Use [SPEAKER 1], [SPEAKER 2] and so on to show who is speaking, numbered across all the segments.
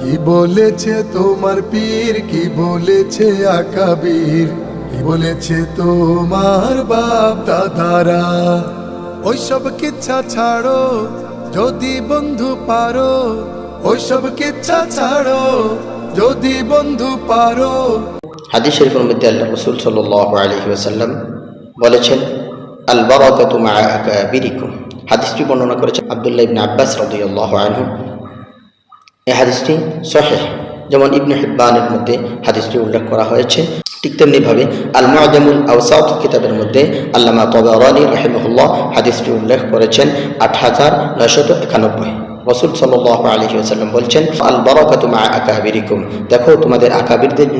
[SPEAKER 1] কি বলেছে তোমার পীর? কি বলেছে আকাবীর কি বলেছে তোমার বাপ দাদারা? ওইসব কিচ্ছা ছাড়ো, যদি বন্ধু পারো, ওইসব কিচ্ছা ছাড়ো, যদি বন্ধু পারো।
[SPEAKER 2] হাদিস শরীফের মধ্যে আল্লাহ রসুল সাল্লাহ আলহি ওসাল্লাম বলেছেন আল বারাকাতু মা আকাবিরিকুম। হাদিসটি বর্ণনা করেছেন আব্দুল্লাহ ইবনে আব্বাস রাদিয়াল্লাহু আনহু। এই হাদিসটি সহেহ। যেমন ইবনে হিব্বানের মধ্যে হাদিসটি উল্লেখ করা হয়েছে, ঠিক তেমনিভাবে আল মুআজামুল আওসাত কিতাবের মধ্যে আল্লামা তবরানি রাহিমাহুল্লাহ হাদিসটি উল্লেখ করেছেন আট হাজার নয়শত একানব্বই। রসুল সাল্লাহ আলী আসাল্লাম বলছেন আল বরকত মা আকাবিরিকুম। দেখো, তোমাদের আকাবিরদের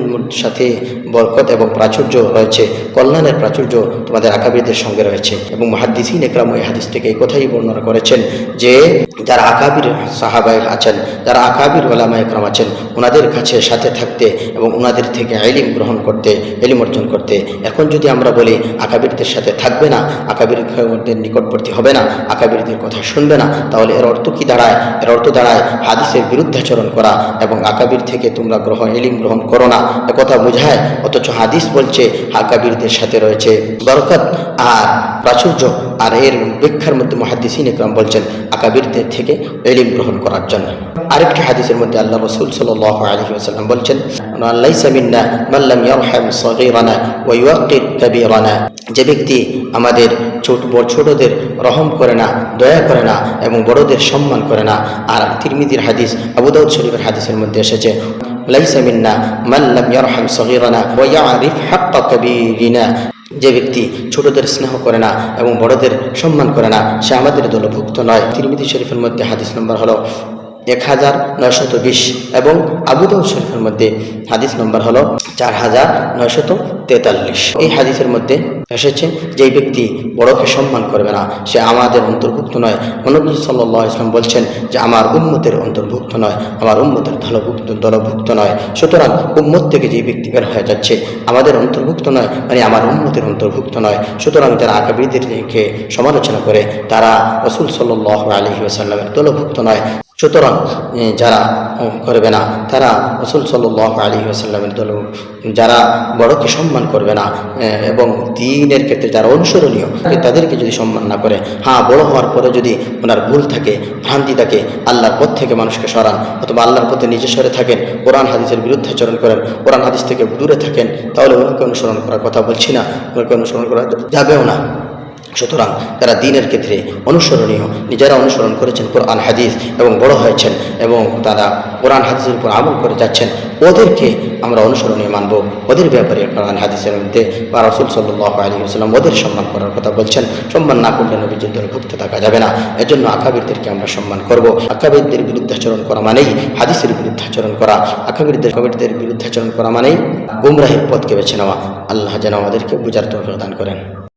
[SPEAKER 2] সাথে বরকত এবং প্রাচুর্য রয়েছে, কল্যাণের প্রাচুর্য তোমাদের আকাবিরদের সঙ্গে রয়েছে। এবং মহাদ্দিসিন একরাম এই হাদিস থেকে এই কথাই বর্ণনা করেছেন যে যারা আকাবির সাহাবাই আছেন, যারা আকাবির ওলামা একরাম আছেন ওনাদের কাছে সাথে থাকতে এবং ওনাদের থেকে এলিম গ্রহণ করতে এলিম অর্জন করতে, এখন যদি আমরা বলি আকাবিরদের সাথে থাকবে না আকাবিরদের নিকটবর্তী হবে না, আকাবিরদের কথা শুনবে না, তাহলে এর অর্থ কি দাঁড়ায়? এর অর্থ দাঁড়ায় হাদিসের বিরুদ্ধাচরণ করা এবং আকাবির থেকে তোমরা গ্রহণ এলিম গ্রহণ করো না। কথা বোঝায়, অথচ হাদিস বলছে আকাবিরদের সাথে রয়েছে বরকত আর প্রাচুর্য, আর এর ব্যাখ্যার মধ্যে মহাদিসিন ইকরাম বলছেন, আকাবিরদের থেকে এলিম গ্রহণ করার জন্য। আরেকটি হাদিসের মধ্যে আল্লাহ রসুল সাল আলী আসাল্লাম বলছেন আল্লাহ সামিন্না মাল্লাম ইয়ারহাম সগীরানা ওয়া ইউয়াক্কির যে ব্যক্তি আমাদের ছোট, বড়, ছোটদের রহম করে না, দয়া করে না এবং বড়দের সম্মান করে না। আর তিরমিদির হাদিস আবুদাউদ শরীফের হাদিসের মধ্যে এসেছে লাইসা মিন্না মাল্লাম ইয়ারহাম সগীরানা ওয়া ইয়ারিফ হাক্কা কাবীরিনা। যে ব্যক্তি ছোটদের স্নেহ করে না এবং বড়দের সম্মান করে না, সে আমাদের দলভুক্ত নয়। তিরমিদি শরীফের মধ্যে হাদিস নম্বর হলো এক হাজার নয়শত বিশ এবং আবুদাউদ শরীফের মধ্যে হাদিস নম্বর হলো চার হাজার নয়শত তেতাল্লিশ। এই হাদিসের মধ্যে এসেছে, যেই ব্যক্তি বড়কে সম্মান করবে না, সে আমাদের অন্তর্ভুক্ত নয়। মনবী সাল্লাহ ইসলাম বলছেন যে, আমার উম্মতের অন্তর্ভুক্ত নয়, আমার উম্মতের দলভুক্ত দলভুক্ত নয়। সুতরাং উম্মত থেকে যেই ব্যক্তি বের হয়ে যাচ্ছে, আমাদের অন্তর্ভুক্ত নয় মানে আমার উম্মতের অন্তর্ভুক্ত নয়। সুতরাং যারা আকাবিদেরকে সমালোচনা করে, তারা রসুল সাল্লাহ আলহি আসাল্লামের দলভুক্ত নয়। সুতরাং যারা করবে না, তারা রসুল সাল্লাহ আলী আসাল্লামের দল যারা বড়কে সম্মান করবে না এবং দিনের ক্ষেত্রে যারা অনুসরণীয় তাদেরকে যদি সম্মান না করে হ্যাঁ বড় হওয়ার পরে যদি ওনার ভুল থাকে, ভ্রান্তি থাকে, আল্লাহর পথ থেকে মানুষকে সরান, অথবা আল্লাহর পথে নিজে সরে থাকেন, কোরআন হাদিসের বিরুদ্ধে আচরণ করেন, কোরআন হাদিস থেকে দূরে থাকেন, তাহলে ওনাকে অনুসরণ করার কথা বলছি না, ওনাকে অনুসরণ করা যাবেও না। সুতরাং তারা দিনের ক্ষেত্রে অনুসরণীয়। নিজেরা অনুসরণ করেছেন কোরআন, হাদিস এবং বড় হয়েছেন এবং তারা কোরআন, হাদিসের উপর আমল করে যাচ্ছেন। ওদেরকে আমরা অনুসরণীয় মানব। ওদের ব্যাপারে কোরআন, হাদিসের মধ্যে বা রসুল সাল্লাহ আলী আসলাম ওদের সম্মান করার কথা বলছেন। সম্মান না করলে নবীজির ভুক্ত থাকা যাবে না। এজন্য আকাবিরদেরকে আমরা সম্মান করব। আকাবিরদের বিরুদ্ধাচরণ করা মানেই হাদিসের বিরুদ্ধাচরণ করা। আকাবিরদের কবিরদের বিরুদ্ধাচরণ করা মানেই গুমরাহের পথকে বেছে নেওয়া। আল্লাহ যেন আমাদেরকে বুঝার তৌফিক দান করেন।